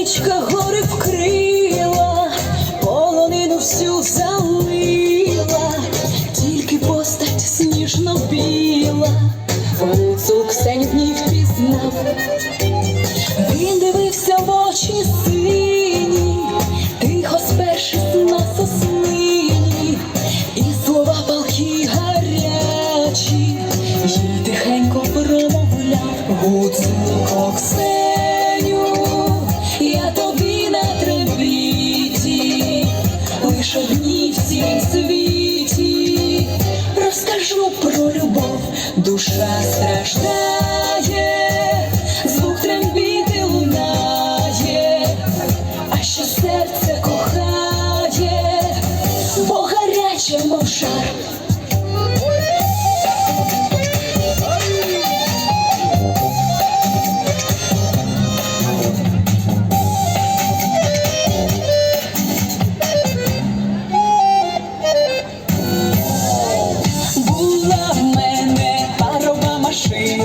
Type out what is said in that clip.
Річка гори вкрила, полонину всю залила, тільки постать сніжно біла, Вулицю Ксеню впізнав. Він дивився в очі сині, тихо спершись на соснині, і слова палки гарячі, їй тихенько промовляв Гуцук Оксен. душа страждає. Sim.